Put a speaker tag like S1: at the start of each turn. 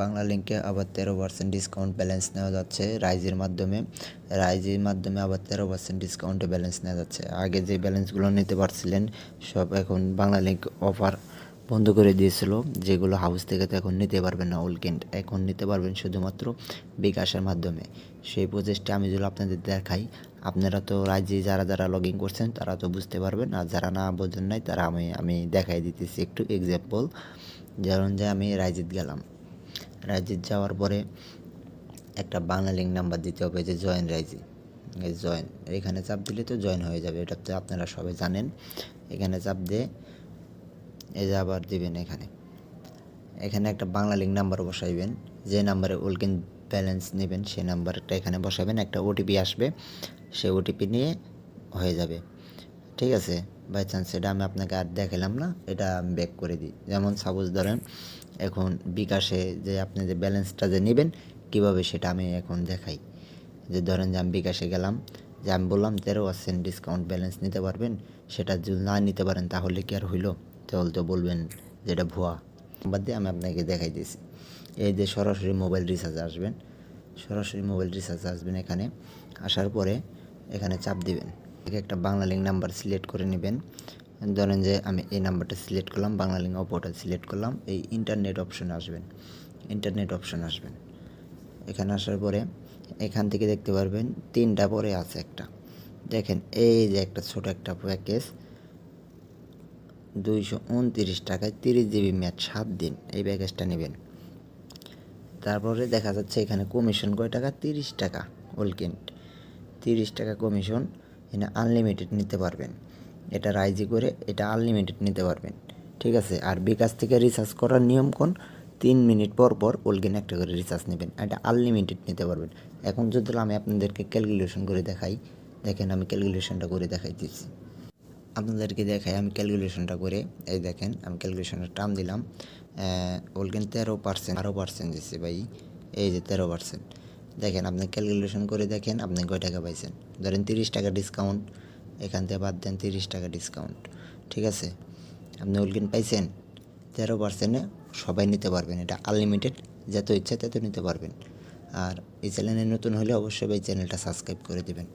S1: বাংলা লিঙ্কে আবার তেরো পার্সেন্ট ডিসকাউন্ট ব্যালেন্স নেওয়া যাচ্ছে। রাইজের মাধ্যমে রাইজের মাধ্যমে আবার তেরো পার্সেন্ট ডিসকাউন্টে ব্যালেন্স নেওয়া যাচ্ছে। আগে যে ব্যালেন্সগুলো নিতে পারছিলেন, সব এখন বাংলা লিঙ্ক অফার বন্ধ করে দিয়েছিল, যেগুলো হাউস থেকে তো এখন নিতে পারবেন না উইকেন্ড এখন নিতে পারবেন শুধুমাত্র বিকাশের মাধ্যমে। সেই প্রচেষ্টা আমি যদি আপনাদের দেখাই, আপনারা তো রাজ্যে যারা যারা লগ ইন করছেন, তারা তো বুঝতে পারবেন, আর যারা না বোঝেন নাই, তারা আমি আমি দেখাই দিতেছি একটু এক্সাম্পল যেমন যে আমি রাইজিত গেলাম। রাইজিত যাওয়ার পরে একটা বাংলা লিঙ্ক নাম্বার দিতে হবে যে জয়েন রাইজি। জয়েন এখানে চাপ দিলে তো জয়েন হয়ে যাবে, এটা তো আপনারা সবাই জানেন। এখানে চাপ দিয়ে এই যে আবার দিবেন এখানে। এখানে একটা বাংলা লিঙ্ক নাম্বার বসাইবেন, যে নাম্বারে উলকিন ব্যালেন্স নেবেন সেই নাম্বারটা এখানে বসাবেন, একটা ওটিপি আসবে সেই ওটিপি নিয়ে হয়ে যাবে। ঠিক আছে বাই চান্স এটা আমি আপনাকে আর দেখালাম না, এটা আমি ব্যাক করে দিই। যেমন সাপোজ ধরেন, এখন বিকাশে যে আপনি যে ব্যালেন্সটা যে নেবেন, কীভাবে সেটা আমি এখন দেখাই? যে ধরেন যে আমি বিকাশে গেলাম, যে আমি বললাম তেরো পার্সেন্ট ডিসকাউন্ট ব্যালেন্স নিতে পারবেন, সেটা যদি না নিতে পারেন তাহলে কি আর হইল? তাহলে তো বলবেন যেটা ভুয়া। বাদ দিয়ে আমি আপনাকে দেখাই দিয়েছি। এই যে সরাসরি মোবাইল রিচার্জ আসবেন, সরাসরি মোবাইল রিচার্জ আসবেন এখানে, আসার পরে এখানে চাপ দিবেন। এখানে একটা বাংলা লিঙ্ক নাম্বার সিলেক্ট করে নেবেন। ধরেন যে আমি এই নাম্বারটা সিলেক্ট করলাম, বাংলা লিঙ্ক অপোটা সিলেক্ট করলাম, এই ইন্টারনেট অপশনে আসবেন। ইন্টারনেট অপশন আসবেন। এখানে আসার পরে এখান থেকে দেখতে পারবেন তিনটা পরে আছে একটা। দেখেন এই যে একটা ছোট একটা প্যাকেজ দুইশো উনত্রিশ টাকায় তিরিশ জিবি ম্যাচ সাত দিন এই প্যাকেজটা নেবেন। তারপরে দেখা যাচ্ছে এখানে কমিশন কয় টাকা? তিরিশ টাকা। ওলকেন্ট তিরিশ টাকা কমিশন এখানে আনলিমিটেড নিতে পারবেন। এটা রাইজি করে এটা আনলিমিটেড নিতে পারবেন। ঠিক আছে? আর বিকাশ থেকে রিচার্জ করার নিয়ম কোন? তিন মিনিট পর পর ওলগেন একটা করে রিচার্জ নেবেন। এটা আনলিমিটেড নিতে পারবেন। এখন যদি আমি আপনাদেরকে ক্যালকুলেশন করে দেখাই, দেখেন আমি ক্যালকুলেশনটা করে দেখাই দিচ্ছি আপনাদেরকে দেখাই আমি ক্যালকুলেশনটা করে। এই দেখেন, আমি ক্যালকুলেশনের টার্ম দিলাম। ওলগেন তেরো পার্সেন্ট আরও পার্সেন্ট দিচ্ছে ভাই। এই যে তেরো পার্সেন্ট দেখেন, আপনি ক্যালকুলেশন করে দেখেন, আপনি কয় টাকা পাইছেন? ধরেন তিরিশ টাকা ডিসকাউন্ট এখান থেকে বাদ দেন তিরিশ টাকা ডিসকাউন্ট ঠিক আছে? আপনি উলকিন পাইছেন, তেরো পার্সেন্টে সবাই নিতে পারবেন, এটা আনলিমিটেড যত ইচ্ছা তত নিতে পারবেন। আর এই চ্যানেলে নতুন হলে অবশ্যই এই চ্যানেলটা সাবস্ক্রাইব করে দেবেন।